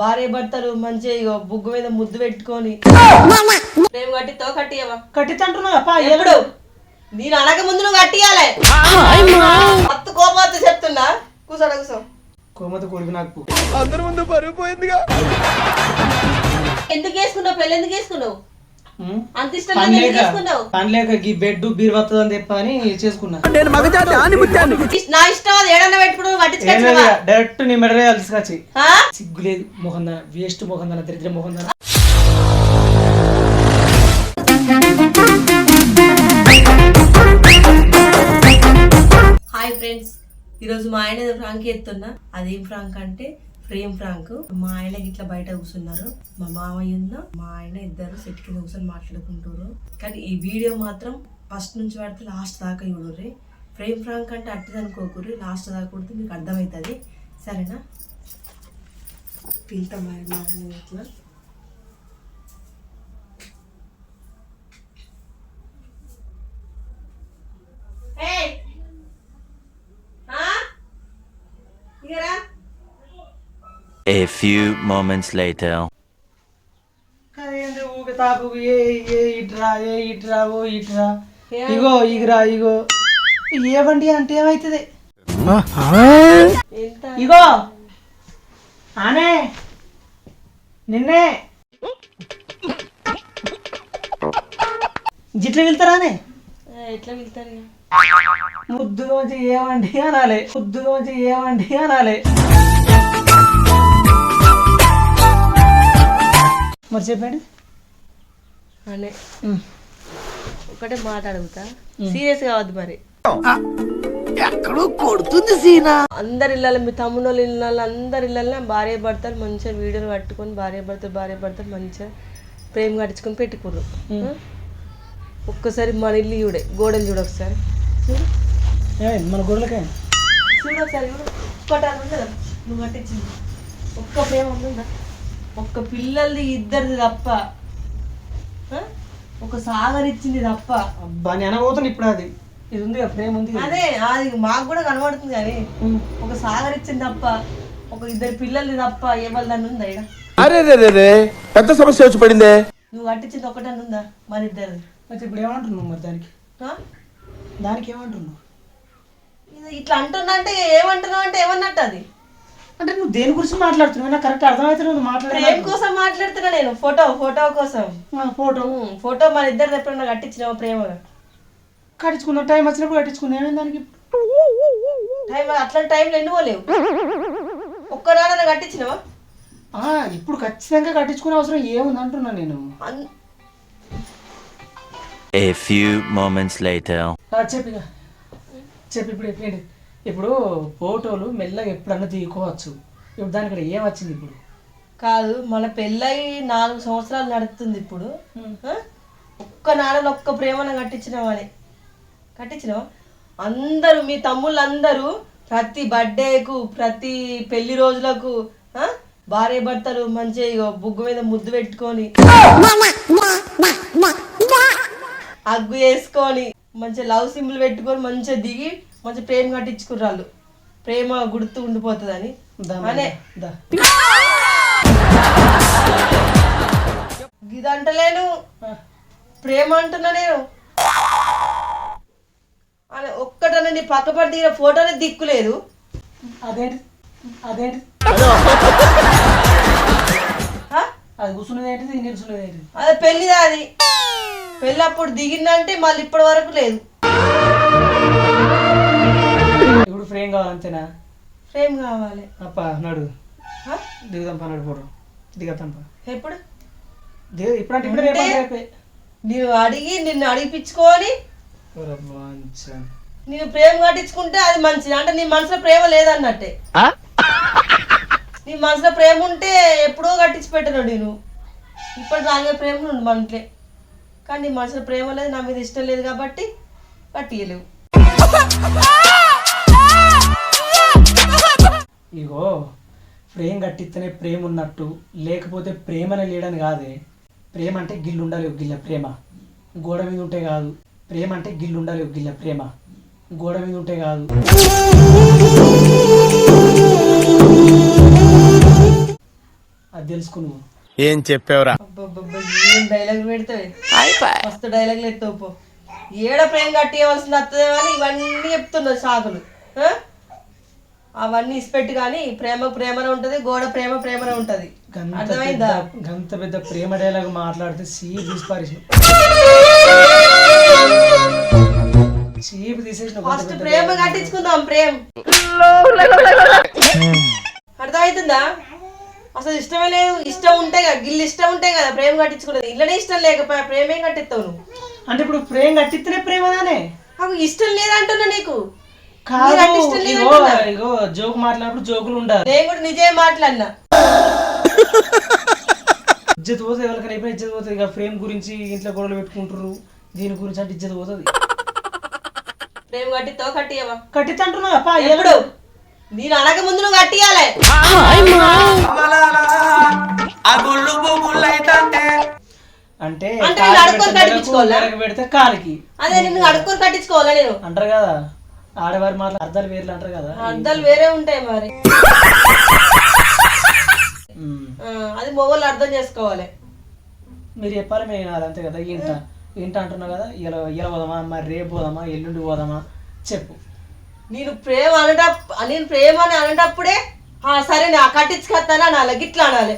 భార్య భర్తలు మంచిగా ఇగో బుగ్గు మీద ముద్దు పెట్టుకొని ప్రేమ కట్టితో కట్టియవా? కట్టించంటున్నా అప్ప ఎప్పుడు? నేను అనక ముందు నువ్వు కట్టియాలే. మత్తు కోపం చెప్తున్నా. కూర్చోడ కూర్చో కోమత కొడుకు నాకు ఎందుకు వేసుకున్నావు? పెళ్ళి ఎందుకు వేసుకున్నావు. అంత ఇష్టం పని లేదు ఎందుకు లేక వేసుకున్నావు పని లేక ఈ బెడ్ బీర్ వస్తుంది అని చెప్పి అని చేసుకున్నా ఇష్ట- నా ఇష్టం అది ఏడన్నా పెట్టుకుని ఇక, డైరెక్ట్ నీ మెడరే తీసుకొచ్చి ఆ? సిగ్గు లేదు మొహందన వేస్ట్ మొహందన దరిద్ర మొహందన. హాయ్ ఫ్రెండ్స్ ఈరోజు మా ఆయన ఫ్రాంక్ ఎత్తున్నా అదేం ఫ్రాంక్ అంటే ప్రేమ్ ఫ్రాంక్. మా ఆయన ఇట్లా బయట కూర్చున్నారు. మా మామయ్య ఉన్న మా ఆయన ఇద్దరు సెట్ కింద కూర్చొని మాట్లాడుకుంటారు కానీ ఈ వీడియో మాత్రం ఫస్ట్ నుంచి పడితే లాస్ట్ దాకా చూడరు ఫ్రేమ్ ఫ్రాంక్ అంటే అట్టిది అనుకోకూరి లాస్ట్ దాకా కొడితే మీకు అర్థమవుతుంది సరేనా? పిలుతాం మా ఇట్లా. ఏయ్ ఆ? ఇగరా A few moments later. అదేంటి ఊకే తాపు ఏ ఏ ఇట్రా ఏ ఇట్రా ఓ ఇట్రా. ఇగో ఇగరా ఇగో. ఏవండి అంటే ఏమవుతుంది ఎంత ఇగో. ఆనే. నిన్నే. జిట్లు వెళ్తారానే ఎట్లా వెళ్తారు ఇక? ముద్దులోంచి ఏమండి అనాలి. ముద్దులోంచి ఏమండి అనాలి. మరి చెప్పండి. అనే. ఒకటే మాట అడుగుతా సీరియస్ కావద్దు మరి. అందరి ఇళ్ళలో మీ తమ్ముడు వాళ్ళ ఇళ్ళలో అందరి ఇళ్ళల్లో భార్య భర్తలు మంచిగా వీడియోలు పట్టుకొని భార్య భర్తలు భార్య భర్తలు మంచిగా ప్రేమ కట్టించుకొని పెట్టుకుర్రు? ఒక్కసారి మన ఇల్లు చూడే గోడలు చూడ ఒకసారి. చూడు. మన గొడవలకే చూడు ఒకసారి చూడు. నువ్వు కట్టించింది. ఒక్క ప్రేమ ఉందా? ఒక్క పిల్లలది ఇద్దరిది తప్ప ఆ? ఒక సాగర్ ఇచ్చింది తప్ప. అబ్బా నేను అనబోతున్నా ఇప్పుడు అది. ఇది ఉంది ప్రేమ ఉంది. అదే అది మాకు కూడా కనబడుతుంది కానీ. ఒక సాగర్ ఇచ్చింది తప్ప ఒక ఇద్దరు పిల్లల్ని తప్ప ఏమల్దని ఉందా ఇక్కడ అరే రే రే రే పెద్ద సమస్య వచ్చి పడిందే. నువ్వు కట్టించింది ఒకటని ఉందా? మరి ఇద్దరిది. అయితే ఇప్పుడు ఏమంటున్నావు మరి దానికి? ఆ? దానికి ఏమంటున్నావు? ఇది ఇట్లా అంటున్నా అంటే ఏమంటున్నావు అంటే ఏమన్నట్టు అది? అంటే నువ్వు దేని గురించి మాట్లాడుతున్నావు? నాకు కరెక్ట్ అర్థమైతే నువ్వు మాట్లాడే ప్రేమ కోసం మాట్లాడుతున్నా నేను. ఫోటో ఫోటో కోసం. ఫోటో. ఉమ్, ఫోటో మన ఇద్దరు ఎప్పుడన్నా కట్టించినావు ప్రేమగా? కట్టించుకున్నా. టైం వచ్చినప్పుడు కట్టించుకున్నా. ఏమైంది దానికి? టైం అట్లాంటి టైంలో ఎన్ని పోలేవు? కట్టించినావా? ఆ, ఇప్పుడు ఖచ్చితంగా కట్టించుకునే అవసరం ఏముంది అంటున్నా నేను. అన్- A few moments later. ఆ, చెప్పు ఇప్పుడు చెప్పండి ఇప్పుడు ఫోటోలు మెల్లగా ఎప్పుడన్నా తీసుకోవచ్చు ఇప్పుడు దానికి ఇక్కడ ఏం వచ్చింది ఇప్పుడు? కాదు మన పెళ్ళై నాలుగు సంవత్సరాలు నడుస్తుంది ఇప్పుడు? ఒక్క నాడలు ఒక్క ప్రేమను కట్టించినావని కట్టించినావా అందరూ మీ తమ్ముళ్ళు అందరూ ప్రతి బర్త్డేకు ప్రతి పెళ్ళి రోజులకు? భార్య భర్తలు మంచిగా బుగ్గు మీద ముద్దు పెట్టుకొని అగ్గు వేసుకొని మంచిగా లవ్ సింబల్ పెట్టుకొని మంచిగా దిగి మంచిగా ప్రేమ కట్టించుకుర్రాళ్ళు ప్రేమ గుర్తు ఉండిపోతుందని. అనే. ఇదంటలేను ప్రేమ అంటున్నా నేను. అని ఒక్కటన నీ పక్క పడి దిగిన ఫోటోనే దిక్కులేదు. అదేంటి? అదేంటి? అది కూర్చున్నది ఏంటిది ఇది నిల్చున్నది ఏంటిది అదే పెళ్ళిదా అది. పెళ్ళి అప్పుడు దిగిందంటే మళ్ళీ ఇప్పటి వరకు లేదు. ఫ్రేమ్ కావాలంతేనా? ప్రేమ కావాలి. అప్ప నడు. ఆ? దిగుదాం పా నడు ఫోటో. దిగతాం పా ఎప్పుడు? దిగు ఇప్పుడు అంటే ఇప్పుడు రేపు అంటే రేపే. నేను అడిగి నిన్ను అడిగిపించుకొని. నేను ప్రేమ కట్టించుకుంటే అది మంచిది. అంటే నీ మనసులో ప్రేమ లేదన్నట్టే. నీ మనసులో ప్రేమ ఉంటే ఎప్పుడో కట్టించి పెట్టను నేను. ఇప్పుడు నాలుగే ప్రేమ ఉండు మనట్లే కానీ నీ మనసులో ప్రేమ లేదు నా మీద ఇష్టం లేదు కాబట్టి కట్టియలేవు. ఇగో ప్రేమ కట్టిస్తేనే ప్రేమ ఉన్నట్టు లేకపోతే ప్రేమనే లేడని కాదే. ప్రేమ అంటే గిల్లు ఉండాలి ఒక గిల్ల ప్రేమ. గోడ మీద ఉంటే కాదు. ప్రేమ అంటే గిల్లు ఉండాలి ఒక గిల్ల ప్రేమ. గోడ మీద ఉంటే కాదు. అది తెలుసుకో నువ్వు. ఏం చెప్పావురా? అబ్బబ్బబ్బ, ఏం డైలాగ్ పెడతావు? మస్తు డైలాగులు ఎత్తావు పో. ఏడ ప్రేమ కట్టేయవలసింది వస్తుందేమో అని ఇవన్నీ చెప్తున్నావు సాకులు. ఆ? అవన్నీ ఇసిపెట్టి కానీ ప్రేమ ప్రేమనే ఉంటది గోడ ప్రేమ ప్రేమనే ఉంటది. అర్థమైందా? గంత పెద్ద ప్రేమ డైలాగ్ మాట్లాడితే సీప్ తీసి పారేసిన చీప్ తీసేసిన ఫస్ట్ ప్రేమ కట్టించుకుందాం ప్రేమ. అర్థమవుతుందా అసలు ఇష్టమే లేదు ఇష్టం ఉంటే కదా గిల్లు ఇష్టం ఉంటే కదా ప్రేమ కట్టించుకునేది. ఇళ్ళనే ఇష్టం లేకపోయా ప్రేమ కట్టిస్తావు నువ్వు? అంటే ఇప్పుడు ప్రేమ కట్టిస్తేనే ప్రేమదానే నాకు ఇష్టం లేదంటున్నా నీకు. ఇగో. ఇగో జోక్ మాట్లాడినప్పుడు జోకులు ఉండాలి. నేను కూడా నిజమే మాట్లాడినా. ఇజ్జత్ పోతుంది ఎవరికైనా అయిపోయినా ఇజ్జత్ పోతుంది ఇక ఫ్రేమ్ గురించి ఇంట్లో గొడవలు పెట్టుకుంటారు దీని గురించి అంటే ఇజ్జత్ పోతుంది. ప్రేమ కట్టిస్తావు కట్టియవా కట్టిస్తా అంటున్నా అప్పా ఎప్పుడు? నేను అనక ముందు నువ్వు కట్టియాలే అంటే అంటే నేను అడుక్కొని పెడితే కట్టించుకోవాలా? నెలకు పెడితే కాలికి. అదే నిన్ను అడుక్కొని కట్టించుకోవాలా నేను? అంటారు కదా ఆడవారి మాటలు అర్థాలు వేర్లు అంటారు కదా. అర్థాలు వేరే ఉంటాయి మరి. అది మొగోళ్ళు అర్థం చేసుకోవాలి. మీరు చెప్పాలి మేము అంతే కదా. ఇంట ఇంట అంటున్నా కదా? ఇలా ఇలా పోదామా? మరి రేపు పోదామా? ఎల్లుండి పోదామా? చెప్పు. నేను ప్రేమ అనట నేను ప్రేమ అని అనేటప్పుడే "ఆ, సరే నా కట్టించుకొస్తానా అనాలి గిట్లా అనాలి.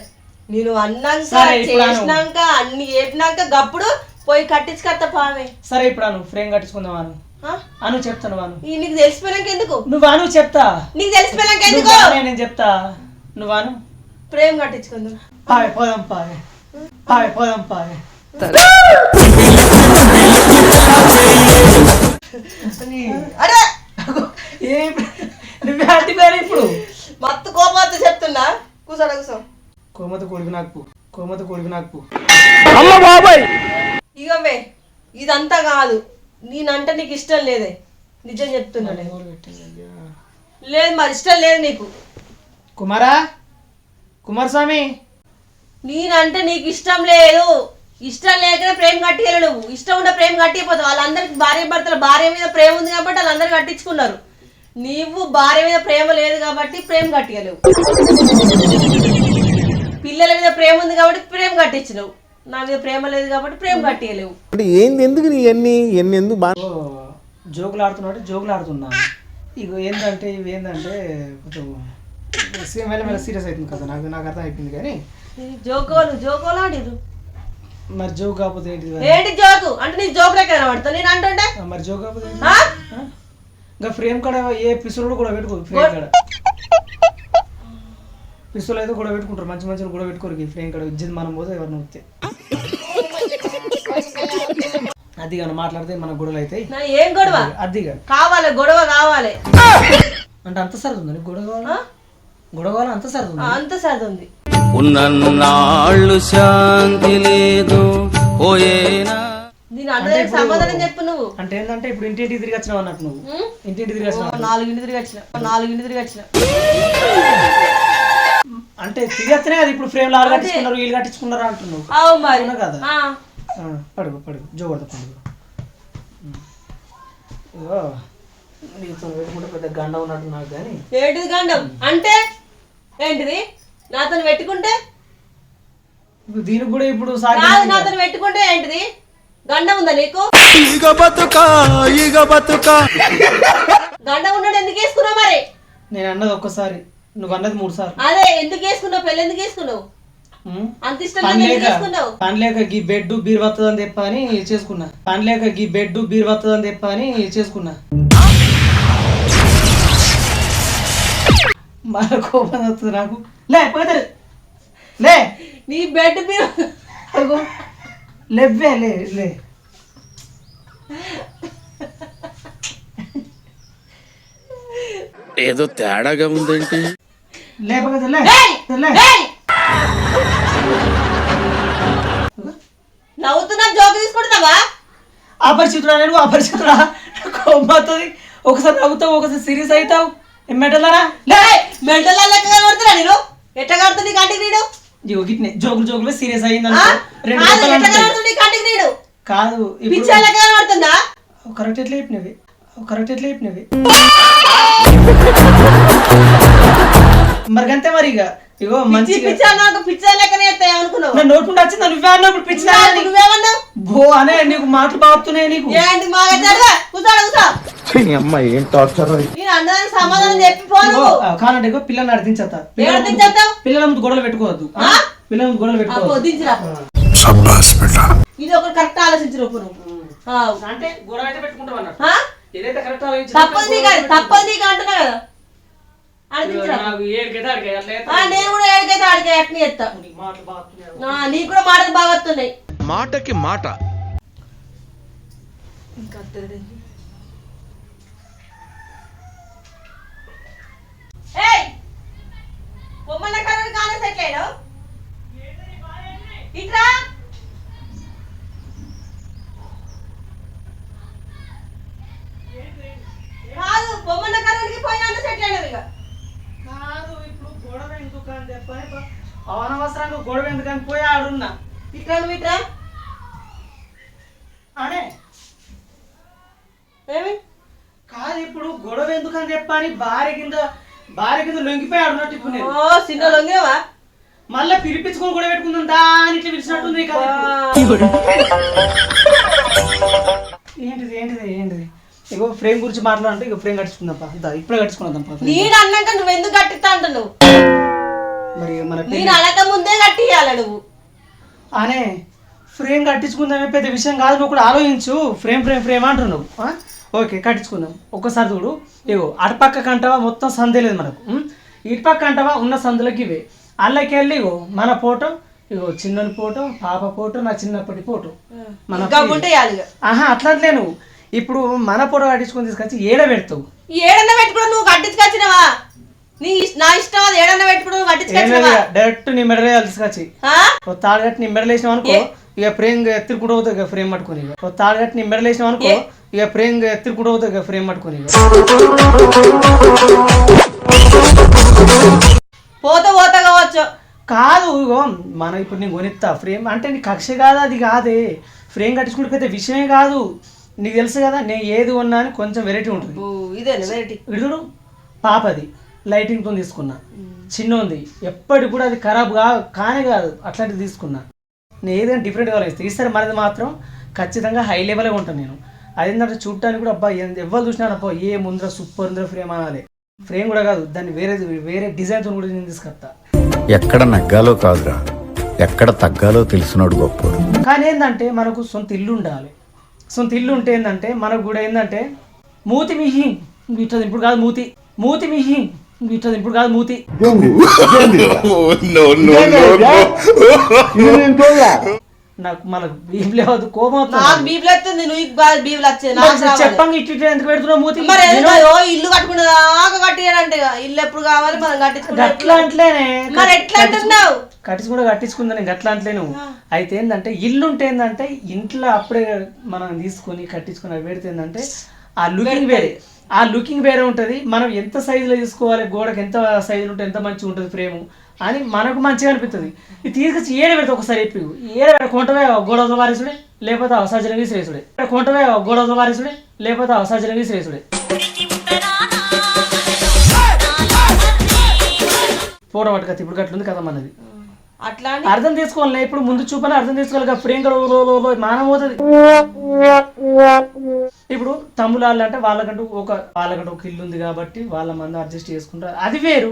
నేను అన్నాక అను. చేసినాక అన్ని చెప్పినాక గప్పుడు పోయి కట్టించుకొస్తా పామే సరే ఇప్పుడు అను. ఫ్రేమ్ కట్టించుకుందాం అను. ఆ? అను చెప్తాను అను. ఈ నీకు తెలిసిపోయినాక ఎందుకు? నువ్వు అను చెప్తా. నీకు తెలిసిపోయినాక ఎందుకు? నేను చెప్తా. నువ్వు అను. ప్రేమ కట్టించుకుందాం పాయ్ పోదాం పాయ్ పాయ్ పోదాం పాయ్ అరే! నువ్వే ఇప్పుడు? మత్తు కోపంతో చెప్తున్నా. కూర్చోడా కూర్చో. కోమత కొడుకు నాకు. కోమత కొడుకు నాకు. అమ్మ బాబాయ్! ఇగవే ఇదంతా కాదు. నేనంటే నీకు ఇష్టం లేదే. నిజం చెప్తున్నానే లేదు మరి ఇష్టం లేదు నీకు. కుమారా? కుమారస్వామి? నేనంటే నీకు ఇష్టం లేదు. ఇష్టం లేకనే ప్రేమ కట్టియలే నువ్వు. ఇష్టం ఉంటే ప్రేమ కట్టిపోతావు. వాళ్ళందరికి భార్య భర్తల భార్య మీద ప్రేమ ఉంది కాబట్టి వాళ్ళందరూ కట్టించుకున్నారు. నీవు భార్య మీద ప్రేమ లేదు కాబట్టి ప్రేమ కట్టియలేవు. పిల్లల మీద ప్రేమ ఉంది కాబట్టి ప్రేమ కట్టించినవు నా మీద ప్రేమ లేదు కాబట్టి ప్రేమ కట్టియలేవు అంటే ఏంది ఎందుకు నీ ఎన్ని ఎన్ని ఎందుకు బా ఓ, జోకులు ఆడుతున్నాడు జోకులు ఆడుతున్నా. ఇగో ఏంటంటే ఇవి ఏంటంటే కొంచెం సీ- మెల్ల మెల్ల సీరియస్ అవుతుంది కదా నాకు నాకు అర్థం అయిపోయింది కానీ. జోకోలు జోకోలు ఆడిరు మరి జోక్ కాకపోతే మరి? ఏంటి జోకు? అంటే నీ జోకు లెక్క కనబడుతుంది నేను అంటుంటే మరి జోక్ కాకపోతే ఏంటి? ఇంకా ఫ్రేమ్ కాడ ఏ పిసులు కూడా పెట్టుకో ఫ్రేమ్ కాడ. పిసులు అయితే కూడా పెట్టుకుంటారు మంచి మంచిగా కూడా పెట్టుకోరు ఈ ఫ్రేమ్ కాడ. ఇజ్జత్ మనం పోతే ఎవరిని వస్తే అది కానీ మాట్లాడితే మన గొడవలు అవుతాయి నా ఏం గొడవ? అదిగా కావాలి గొడవ కావాలి. అంటే అంత సరదు ఉంది గొడవ కావాలా? గొడవ కావాలా? అంత సరదు ఆ, అంత సర్ది ఉంది ఉన్నన్నాళ్ళు శాంతి లేదు పోయేనా? సమాధానం చెప్పు నువ్వు. అంటే ఏంటంటే ఇప్పుడు ఇంటింటి తిరిగి వచ్చినావు అన్నట్టు నువ్వు? ఇంటింటి తిరిగి వచ్చినావు. నాలుగింటి తిరిగి వచ్చిన. ఓ, నాలుగింటి తిరిగి వచ్చిన. అంటే తిరిగి వస్తేనే అది ఇప్పుడు ఫ్రేమ్ లాగా కట్టించుకున్నారు వీళ్ళు కట్టించుకున్నారు అంటున్నావు? అవు మరి. అవునా కదా? పడుగు పడుగు జో పడతా పడుగు ఉం. ఇగో నీతో పెట్టుకుంటే పెద్ద గండ ఉన్నట్టు నాకు కానీ. ఏంటిది గండం? అంటే ఏంటిది? నాతో పెట్టుకుంటే? ఇప్పుడు దీనికి కూడా ఇప్పుడు కాదు సాగి నాతో పెట్టుకుంటే ఏంటిది? గండం ఉందా నీకు? ఈగ బతుక ఈగ బతుక. గండం ఉన్నాడు ఎందుకు వేసుకున్నావు మరి? నేను అన్నది ఒక్కసారి. నువ్వు అన్నది మూడు సార్లు. అదే ఎందుకు వేసుకున్నావు? పెళ్ళి ఎందుకు వేసుకున్నావు? ఉం? అంత ఇష్టం పని లేక గీ బెడ్ బీర్ వస్తుందని చెప్ప అని చేసుకున్నా. పని లేక గీ బెడ్ బీర్ వస్తుందని చెప్ప అని చేసుకున్నా. మళ్ళీ కోపం వస్తుంది నాకు. లే పోతారు లే. నీ బెడ్ అదిగో. లేవే లే లే. ఏదో తేడాగా ఉందేంటి? నవ్వుతున్నా జోకు తీసుకుంటున్నావా? అపరిచితుడా నేను? అపరిచితుడా? కోపం వస్తుంది ఒకసారి నవ్వుతావు ఒకసారి సీరియస్ అవుతావు. మెటలరా లే మెంటల్ లెక్క కనబడుతున్నా నేను? ఎట్లా కడుతుంది కంటికి నీడు? ఇగో గిట్నే. జోకులు జోకులు సీరియస్ అయింది? రెండు కంటికి నీడు? కాదు పిచ్చా లెక్క కనబడుతుందా? కరెక్ట్ ఎట్లా చెప్పినవి? కరెక్ట్ ఎట్లా చెప్పినవి? మరి అంతే మరి ఇక ఇగో పిచ్చి మంచిగా పిచ్చి అన్నాక పిచ్చి లెక్కనే ఎత్తాయి అనుకున్నావు? నా నోట్ నుండి వచ్చింది నువ్వే అన్నప్పుడు పిచ్చి నాకు. నువ్వేమన్నావు బో అనే నీకు మాటలు బాగుతున్నాయి నీకు. ఏంటి మా కూర్చోడు కూర్చో అమ్మ ఏం టార్చర్ నేను సమాధానం చెప్పి ఇగో పిల్లల్ని అర్థించేస్తా? పిల్లల ముందు గొడవలు పెట్టుకోవద్దు? పిల్లల ముందు గొడవలు పెట్టుకోవద్దు. ఇది ఒకటి కరెక్ట్ ఆలోచించినప్పు నువ్వు ఆ, అంటే గొడవ అయితే పెట్టుకుంటాం అన్నట్టు ఆ? ఏదైతే కరెక్ట్ తప్పదు నీకు అది, తప్పదు నీకు అంటున్నా కదా ఆలోచించరా నాకు ఏడుకైతే ఆడికే అట్లా ఆ, నేను కూడా ఏడికైతే ఆడికే అట్నే చేస్తా. నీకు కూడా మాటలు బాగా వస్తున్నాయి. మాటకి మాట. ఇంకా బొమ్మల సెట్ అయ్యాడు ఇట్రా. కాదు బొమ్మల కర్రకి పోయినా సెట్ అయ్యాడు ఇక. కాదు ఇప్పుడు గొడవ ఎందుకు అని చెప్పని అనవసరంగా గొడవ ఎందుకని పోయి ఆడున్నా. ఇట్రా ఇట్రా అనే? ఏమి? కాదు ఇప్పుడు గొడవ ఎందుకని చెప్పని భార్య కింద భార్య కింద లొంగిపోయి ఆడున్నట్టు ఇప్పుడు నేను ఓ చిన్న లొంగేవా? మళ్ళీ పిలిపించుకొని గొడవ పెట్టుకుందాం దాని ఇట్లా పిలిచినట్టుంది కదా. ఏంటిది ఏంటిది ఏంటిది? ఇగో ఫ్రేమ్ గురించి మాట్లాడంటే ఇగో ఫ్రేమ్ కట్టించుకుందాం పా దా, ఇప్పుడే కట్టించుకుందాం పా frame. నేను అన్నాక నువ్వు ఎందుకు కట్టిస్తా అంటున్నావు మరి మన నేను అనక ముందే కట్టియాల నువ్వు? అనే ఫ్రేమ్ కట్టించుకుందామే పెద్ద విషయం కాదు నువ్వు కూడా ఆలోచించు. ఫ్రేమ్ ఫ్రేమ్ ఫ్రేమ్ అంటున్నావు? ఓకే కట్టించుకుందాం. ఒక్కసారి చూడు. ఇగో అటుపక్క కంటవా మొత్తం సందే లేదు మనకు? ఇటుపక్క కంటవా ఉన్న సందులకి ఇవే. అల్లకి వెళ్ళి ఇగో మన ఫోటో ఇగో చిన్నని ఫోటో పాప ఫోటో నా చిన్నప్పటి ఫోటో. మన ఇంకా ఇక. ఆహా అట్లా నువ్వు ఇప్పుడు మన ఫోటో కట్టించుకొని తీసుకొచ్చి ఏడ పెడతావు? ఏడన్నా పెట్టుకుని నువ్వు కట్టించుకొచ్చినవా? నీ ఇష్- నా ఇష్టం అది ఏడన్నా పెట్టుకుని నువ్వు కట్టించుకొచ్చినవా? డైరెక్ట్ నీ మెడలే తీసుకొచ్చి. ఆ? ఓ తాడు కట్టి నీ మెడలు వేసినావు అనుకో ఇక ఫ్రేమ్ ఎత్తుకుంటూ పోతుంది ఇక ఫ్రేమ్ పట్టుకొని ఇక. ఓ తాడు కట్టి నీ మెడలు వేసినావు అనుకో ఇక ఫ్రేమ్ ఎత్తుకుంటూ పోతుంది ఇక ఫ్రేమ్ పట్టుకొని ఇక. పోతే పోతా కావచ్చు. కాదు ఇగో మనం ఇప్పుడు నేను కొనిస్తా. ఫ్రేమ్ అంటే నీ కక్ష కాదు అది కాదే. ఫ్రేమ్ కట్టించుకుంటే పెద్ద విషయమే కాదు. నీకు తెలుసు కదా నేను ఏది కొన్నా అని కొంచెం వెరైటీ ఉంటుంది. ఓ, ఇదే వెరైటీ విడుదడు పాపది లైటింగ్తో తీసుకున్నా. చిన్న ఉంది ఎప్పటికి కూడా అది ఖరాబ్ కా కానే కాదు అట్లాంటిది తీసుకున్నా. నేను ఏదైనా డిఫరెంట్ కావాలి ఇస్తాను ఈసారి మనది మాత్రం ఖచ్చితంగా హై లెవెల్గా ఉంటాను నేను. అదేంటంటే చూడటానికి కూడా అబ్బా ఎవరు చూసినా అబ్బా ఏ ముందర సూపర్ ఉందర ఫ్రేమ్ అనాలి. ఫ్రేమ్ కూడా కాదు దాన్ని వేరే వేరే డిజైన్తో కూడా నేను తీసుకొస్తా. ఎక్కడ నగ్గాలో కాదురా. ఎక్కడ తగ్గాలో తెలిసినోడు గొప్పోడు. కానీ ఏంటంటే మనకు సొంత ఇల్లు ఉండాలి. సొంత ఇల్లు ఉంటే ఏంటంటే మనకు కూడా ఏంటంటే మూతి మిహి ఇట్లా ఇప్పుడు కాదు మూతి. మూతి మిహి ఇట్లా ఇప్పుడు కాదు మూతి. నాకు మనకు లేవద్దు కోపం నాకు బీపులు వస్తుంది నువ్వు బాగా బీపులు వచ్చేది. చెప్పంగా ఇటు ఇటు ఎందుకు పెడుతున్నావు మూతి? మరి ఇల్లు కట్టుకునే దాకా కట్టియాలంటే ఇక ఇల్లు ఎప్పుడు కావాలి మనం కట్టించుకుంటే గట్లా అంటలేనే. మరి ఎట్లా అంటున్నావు? కట్టించుకుంటే కట్టించుకుందా నేను గట్లా అంటలేను అయితే ఏంటంటే ఇల్లు ఉంటే ఏంటంటే ఇంట్లో అప్పుడే మనం తీసుకొని కట్టించుకుని అవి పెడితే ఏంటంటే ఆ లుకింగ్ వేరే ఆ లుకింగ్ వేరే ఉంటుంది. మనం ఎంత సైజులో తీసుకోవాలి గోడకి ఎంత సైజులో ఉంటే ఎంత మంచిగా ఉంటుంది ఫ్రేము అని మనకు మంచిగా అనిపిస్తుంది ఇది తీసుకొచ్చి ఏడ పెడితే ఒకసారి చెప్పి. ఏడ పెడ కొంటవే గోడ వారిసుడే లేకపోతే అవసరం విసిరేసుడే. కొంటవే గోడ వారిసుడే లేకపోతే అవసరం విసిరేసుడే. ఫోటో పట్టుకొచ్చి ఇప్పుడు గట్లుంది కదా మనది. అట్లా అర్థం చేసుకోవాలి ఇప్పుడు ముందు చూపని అర్థం చేసుకోవాలి కదా. ఫ్రేమ్ మానం పోతుంది ఇప్పుడు తమ్ముళ్ళు అంటే వాళ్ళకంటూ ఒక వాళ్ళకంటూ ఒక ఇల్లు ఉంది కాబట్టి వాళ్ళ మంది అడ్జస్ట్ చేసుకుంటారు. అది వేరు.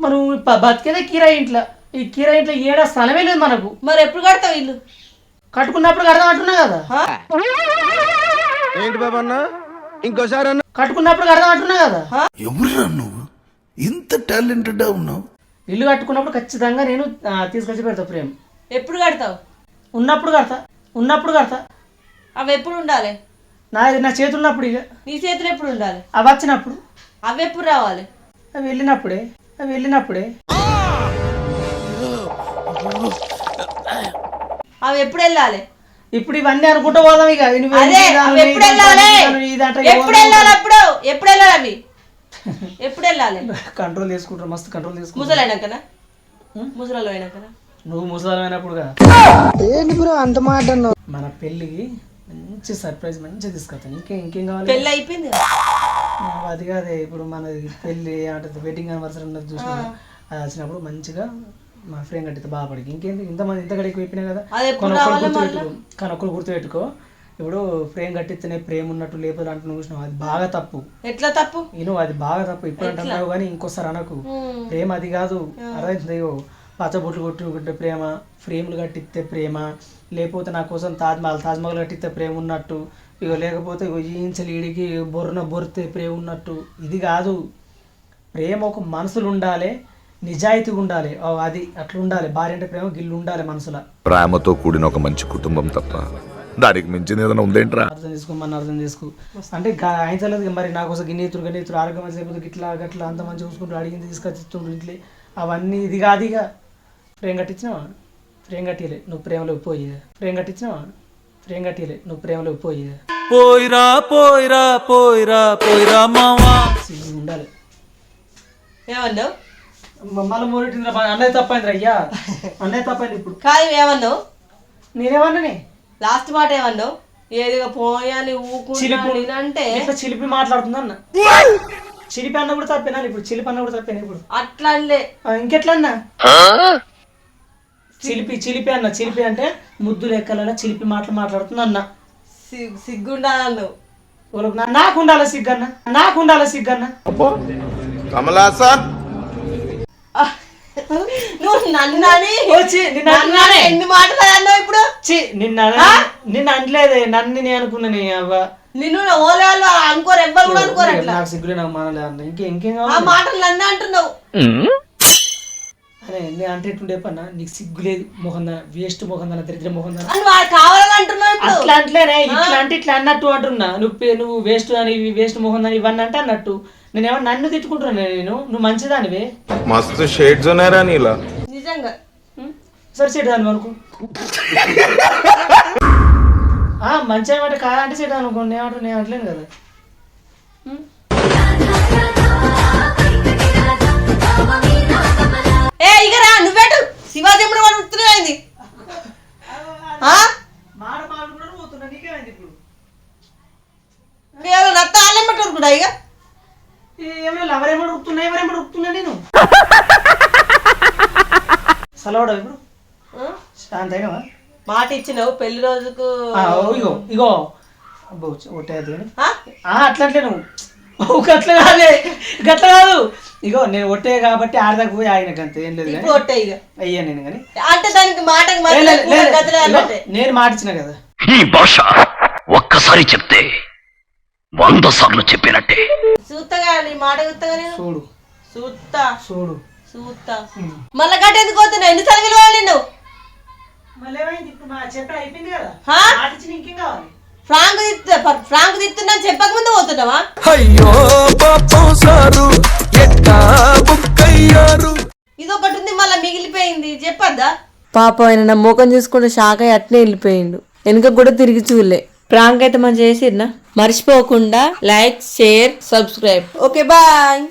మనం బతికేదే కిరాయి ఇంట్లో. ఈ కిరాయి ఇంట్లో ఏడా స్థలమే లేదు మనకు. మరి ఎప్పుడు కడతావు ఇల్లు? కట్టుకున్నప్పుడు అర్థం అంటున్నా కదా. ఏంటి బాబా అన్న? ఇంకోసారి అన్న. కట్టుకున్నప్పుడు అర్థం అంటున్నా కదా. ఎవరురా నువ్వు? ఇంత టాలెంటెడ్ ఉన్నావు. ఇల్లు కట్టుకున్నప్పుడు ఖచ్చితంగా నేను తీసుకొచ్చి పెడతా ఫ్రేమ్. ఎప్పుడు కడతావు? ఉన్నప్పుడు కడతా ఉన్నప్పుడు కడతా. అవి ఎప్పుడు ఉండాలి? నా నా చేతులు ఉన్నప్పుడు ఇక. నీ చేతులు ఎప్పుడు ఉండాలి? అవి వచ్చినప్పుడు. అవి ఎప్పుడు రావాలి? అవి వెళ్ళినప్పుడే అవి వెళ్ళినప్పుడే. అవి ఎప్పుడు వెళ్ళాలి? ఇప్పుడు ఇవన్నీ అనుకుంటూ పోదాం ఇక. అదే అవి ఎప్పుడు వెళ్ళాలి? ఎప్పుడు వెళ్ళాలి అప్పుడు? ఎప్పుడు వెళ్ళాలి అవి? ఎప్పుడు వెళ్ళాలి కంట్రోల్ చేసుకుంటారు మస్తు కంట్రోల్ చేసుకుంటారు. ముసలైనాకనా? ముసలలో అయినాకనా నువ్వు ముసలమైనప్పుడు మన పెళ్ళికి మంచి సర్ప్రైజ్ మంచిగా తీసుకొస్తాను ఇంకే ఇంకేం కావాలి? పెళ్ళి అయిపోయింది అది కాదే ఇప్పుడు మనది పెళ్ళి అంటే వెడ్డింగ్ యానివర్సరీ ఉన్నది చూసినా అది వచ్చినప్పుడు మంచిగా మా ఫ్రెండ్ కట్టితే బాగుపడికి ఇంకేంది? ఇంతమంది ఇంత గడికి అయిపోయినా కదా. ఒక్కరు కానీ ఒక్కరు గుర్తుపెట్టుకో. ఇప్పుడు ఫ్రేమ్ కట్టిస్తేనే ప్రేమ ఉన్నట్టు లేకపోతే అంటూ చూసినావు? అది బాగా తప్పు. ఎట్లా తప్పు? నేను అది బాగా తప్పు. ఇప్పుడు అంటున్నావు కానీ ఇంకోసారి అనకు. ప్రేమ అది కాదు. అర్థమవుతుంది పచ్చబొట్లు కొట్టుకుంటే ప్రేమ ఫ్రేమ్లు కట్టిస్తే ప్రేమ లేకపోతే నా కోసం తాజ్మహల్ తాజ్మహల్ కట్టిస్తే ప్రేమ ఉన్నట్టు ఇగో లేకపోతే ఈడికి బొర్రన బొరితే ప్రేమ ఉన్నట్టు. ఇది కాదు. ప్రేమ ఒక మనసులు ఉండాలి నిజాయితీగా ఉండాలి. అది అట్లా ఉండాలి భార్య అంటే ప్రేమ గిల్లు ఉండాలి మనసులో. ప్రేమతో కూడిన ఒక మంచి కుటుంబం తప్ప దానికి మించింది ఏదైనా ఉందేంట్రా? అర్థం చేసుకోమని అర్థం చేసుకో. అంటే ఆయనలేదు మరి నా కోసం గిన్నెతురు గన్నెతురు ఆరోగ్యం మంచి లేకపోతే గిట్లా గట్లా అంత మంచి చూసుకుంటూ అడిగింది తీసుకొచ్చి ఇస్తుండ్రు ఇంట్లో. అవన్నీ ఇది కాదు ఇక. ఫ్రేమ్ కట్టించినావా? ఫ్రేమ్ కట్టియలే నువ్వు ప్రేమలోకి పోయి. ఫ్రేమ్ కట్టించినావా? ఫ్రేమ్ కట్టియలే నువ్వు ప్రేమలోకి పోయి. పోయిరా పోయిరా పోయిరా పోయిరా మావా. ఉండాలి. ఏమన్నావు? మళ్ళీ మూడింటి అన్నయ్య తప్పైంది అయ్యా. అన్నయ్య తప్పైంది ఇప్పుడు. కాదు ఏమన్నావు? నేనేమన్నానే? లాస్ట్ మాట ఏమన్నావు? ఏదిగా పోయాని చిలిపి ఊకుంటా అంటే ఇట్లా చిలిపి మాట్లాడుతుంది అన్న? చిలిపి అన్న కూడా తప్పేనా ఇప్పుడు? చిలిపి అన్న కూడా తప్పేనా ఇప్పుడు? అట్లా ఇంకెట్లా అన్నా చిలిపి చిలిపి అన్న చిలిపి అంటే ముద్దు లెక్కల చిలిపి మాటలు మాట్లాడుతుంది అన్న? సిగ్- సిగ్గుండాలన్నావు నాకు ఉండాలి సిగ్గన్న? నాకు ఉండాలి సిగ్గన్న కమలాసన్ నువ్వు నన్ను అని వచ్చి నిన్న నన్ను అని ఎన్ని మాటలు అన్నావు ఇప్పుడు? చి నిన్న నిన్న అనలేదే నన్ను నేను అనుకున్నా నీ అవ్వ. నిన్ను ఓలే వాళ్ళు అనుకోరు ఎవ్వరు కూడా అనుకోరు అట్లా. నాకు సిగ్గులే నాకు మానలే అన్న. ఇంకే ఇంకేం ఆ కావాలి మాటలు నన్ను అంటున్నావు. అరే నేను అంటే ఎట్టుండే పన్న నీకు సిగ్గు లేదు మొహందన వేస్ట్ మొహందన దరిద్ర మొహందన అని వాడు కావాలని అంటున్నావు అట్లా అంటలేనే ఇట్లా అంటే ఇట్లా అన్నట్టు అంటున్నా. నువ్వు నువ్వు వేస్ట్ అని ఇవి వేస్ట్ మొహం అని ఇవన్నీ అంటే అన్నట్టు. నేనేమో నన్ను తిట్టుకుంటున్నా నేను? నువ్వు మంచిదానివే? మస్తు షేడ్స్ ఉన్నారా నీలా. నిజంగా? సరే చెడు దాని అనుకో. ఆ, మంచి ఏమంటే కాదంటే చెడు అనుకో. నేను అంటూ నేను అంటలేను కదా? ఏ ఇక రా నువ్వేటు. శివాజీ ఎప్పుడు వాడు పోతున్నా నీకేమైంది ఇప్పుడు? ఇక ఏమైనా ఎవరేమో ఎవరేమో నేను. సలవాడా ఇప్పుడు? మాట ఇచ్చినావు పెళ్ళి రోజుకు. ఇగో ఇగో. అబ్బో ఒట్టేది అట్లా అంటే నువ్వు గట్ల కాదే గట్ల కాదు. ఇగో నేను ఒట్టే కాబట్టి ఆడదాకా పోయి ఆయన అంతే ఏం లేదు ఇప్పుడు ఒట్టే ఇక అయ్యా నేను కానీ. అంటే దానికి మాటకి అన్నట్టే. నేను మాటిచ్చిన కదా. ఈ భాష ఒక్కసారి చెప్తే వంద సార్లు చెప్పినట్టే. చూత్తగా నీ మాట చూత్తగా నేను? చూడు. చూత్తా చూడు. చూత్తా మళ్ళా గట్ట ఎందుకు పోతున్నావు? ఎన్ని సర్వీలు వాళ్ళు నువ్వు మళ్ళీ ఏమైంది? ఇప్పుడు మా చెప్ప అయిపోయింది కదా. ఇంకేం కావాలి? ఫ్రాంక్ ఫ్రాంక్ తిత్తున్నా చెప్పక ముందు పోతున్నావా? అయ్యో పాపం సారు ఎట్టా బుక్కయ్యారు. ఇది ఒకటి ఉంది మళ్ళీ మిగిలిపోయింది చెప్పద్దా? పాపం ఆయన నా ముఖం చూసుకుంటే షాక్ అయ్యి అట్నే వెళ్ళిపోయిండు. వెనుక కూడా తిరిగి చూడలే. ప్రాంక్ అయితే మనం చేసిర్నా మర్చిపోకుండా like share subscribe. Okay bye.